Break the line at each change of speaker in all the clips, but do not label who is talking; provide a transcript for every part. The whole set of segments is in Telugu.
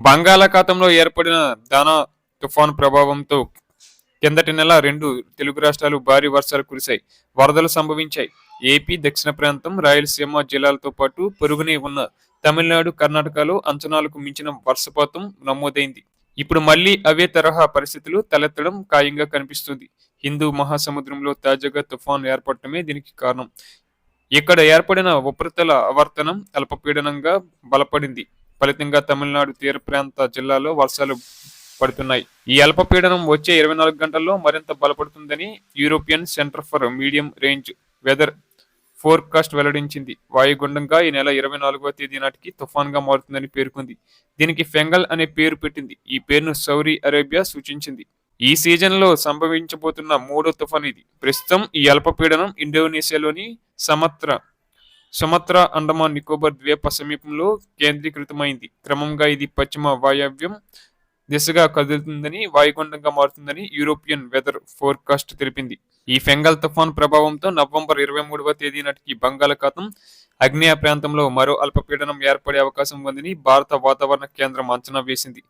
బంగాళాఖాతంలో ఏర్పడిన దానా తుఫాను ప్రభావంతో కిందటి నెల రెండు తెలుగు రాష్ట్రాలు భారీ వర్షాలు కురిశాయి. వరదలు సంభవించాయి. ఏపీ దక్షిణ ప్రాంతం రాయలసీమ జిల్లాలతో పాటు పొరుగునే ఉన్న తమిళనాడు కర్ణాటకలో అంచనాలకు మించిన వర్షపాతం నమోదైంది. ఇప్పుడు మళ్ళీ అవే తరహా పరిస్థితులు తలెత్తడం ఖాయంగా కనిపిస్తుంది. హిందూ మహాసముద్రంలో తాజాగా తుఫాను ఏర్పడటమే దీనికి కారణం. ఇక్కడ ఏర్పడిన ఉపరితల ఆవర్తనం అల్పపీడనంగా బలపడింది. ఫలితంగా తమిళనాడు తీర ప్రాంత జిల్లాలో వర్షాలు పడుతున్నాయి. ఈ అల్పపీడనం వచ్చే ఇరవై నాలుగు గంటల్లో మరింత బలపడుతుందని European centre for medium range weather forecast వెల్లడించింది. వాయుగుండంగా ఈ నెల ఇరవై నాలుగవ తేదీ నాటికి తుఫాన్గా మారుతుందని పేర్కొంది. దీనికి ఫెంగల్ అనే పేరు పెట్టింది. ఈ పేరును సౌదీ అరేబియా సూచించింది. ఈ సీజన్లో సంభవించబోతున్న మూడో తుఫాన్ ఇది. ప్రస్తుతం ఈ అల్పపీడనం ఇండోనేషియాలోని సమత్ర సుమత్రా అండమాన్ నికోబార్ ద్వీప సమీపంలో కేంద్రీకృతమైంది. క్రమంగా ఇది పశ్చిమ వాయవ్యం దిశగా కదులుతుందని వాయుగుండంగా మారుతుందని యూరోపియన్ వెదర్ ఫోర్కాస్ట్ తెలిపింది. ఈ ఫెంగల్ తుఫాన్ ప్రభావంతో నవంబర్ ఇరవై మూడవ తేదీ నాటికి బంగాళాఖాతం అగ్నేయ ప్రాంతంలో మరో అల్పపీడనం ఏర్పడే అవకాశం ఉందని భారత వాతావరణ కేంద్రం అంచనా వేసింది.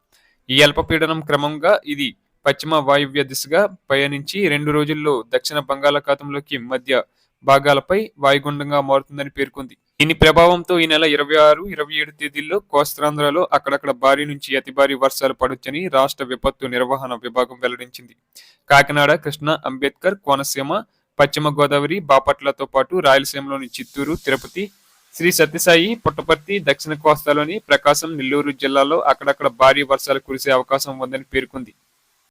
ఈ అల్పపీడనం క్రమంగా ఇది పశ్చిమ వాయువ్య దిశగా పయనించి రెండు రోజుల్లో దక్షిణ బంగాళాఖాతంలోకి మధ్య భాగాలపై వాయుగుండంగా మారుతుందని పేర్కొంది. దీని ప్రభావంతో ఈ నెల ఇరవై ఆరు ఇరవై ఏడు తేదీల్లో కోస్తాంధ్రలో అక్కడక్కడ భారీ నుంచి అతి భారీ వర్షాలు పడొచ్చని రాష్ట్ర విపత్తు నిర్వహణ విభాగం వెల్లడించింది. కాకినాడ కృష్ణ అంబేద్కర్ కోనసీమ పశ్చిమ గోదావరి బాపట్లతో పాటు రాయలసీమలోని చిత్తూరు తిరుపతి శ్రీ సత్యసాయి పుట్టపర్తి దక్షిణ కోస్తాలోని ప్రకాశం నెల్లూరు జిల్లాలో అక్కడక్కడ భారీ వర్షాలు కురిసే అవకాశం ఉందని పేర్కొంది.